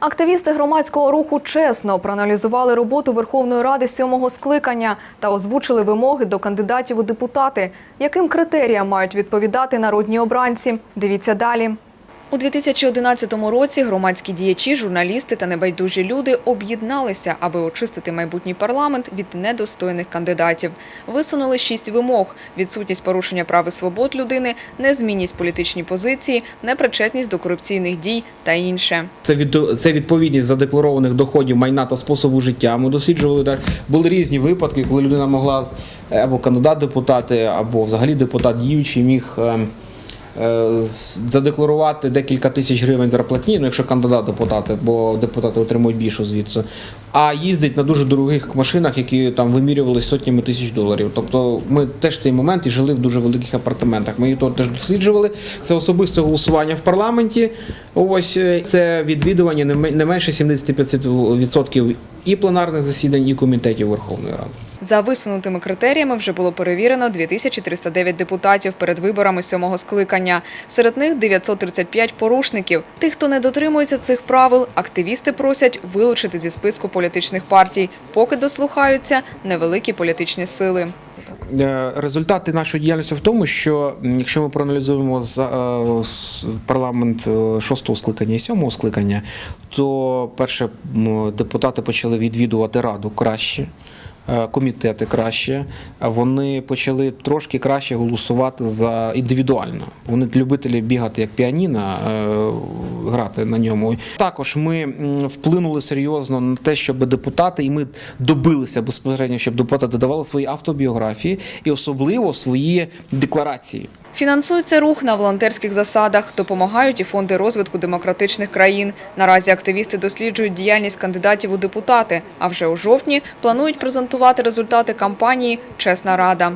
Активісти громадського руху чесно проаналізували роботу Верховної Ради сьомого скликання та озвучили вимоги до кандидатів у депутати, яким критеріям мають відповідати народні обранці. Дивіться далі. У 2011 році громадські діячі, журналісти та небайдужі люди об'єдналися, аби очистити майбутній парламент від недостойних кандидатів. Висунули шість вимог: відсутність порушення прав і свобод людини, незмінність політичній позиції, непричетність до корупційних дій та інше. Це від відповідність задекларованих доходів майна та способу життя. Ми досліджували так. Були різні випадки, коли людина могла або кандидат депутати, або взагалі депутат діючий міг. Е, Задекларувати декілька тисяч гривень зарплатні, ну якщо кандидат депутати, бо депутати отримують більшу звідси, а їздить на дуже дорогих машинах, які там вимірювалися сотнями тисяч доларів. Тобто ми теж цей момент і жили в дуже великих апартаментах. Ми її теж досліджували. Це особисте голосування в парламенті. Ось е, це відвідування не менше 75% і пленарних засідань, і комітетів Верховної Ради. За висунутими критеріями вже було перевірено 2309 депутатів перед виборами сьомого скликання. Серед них 935 порушників. Тих, хто не дотримується цих правил, активісти просять вилучити зі списку політичних партій, поки дослухаються невеликі політичні сили. Е, Результати нашої діяльності в тому, що якщо ми проаналізуємо е, парламент е, шостого скликання і сьомого скликання, то перше депутати почали відвідувати раду краще. Е, Комітети краще, вони почали трошки краще голосувати за індивідуально. Вони любителі бігати як піаніно, е, грати на ньому. Також ми вплинули серйозно на те, щоб депутати, і ми добилися безпосередньо, щоб депутати давали свої автобіографії і особливо свої декларації. Фінансується рух на волонтерських засадах, допомагають і фонди розвитку демократичних країн. Наразі активісти досліджують діяльність кандидатів у депутати, а вже у жовтні планують презентувати результати кампанії Чесна рада.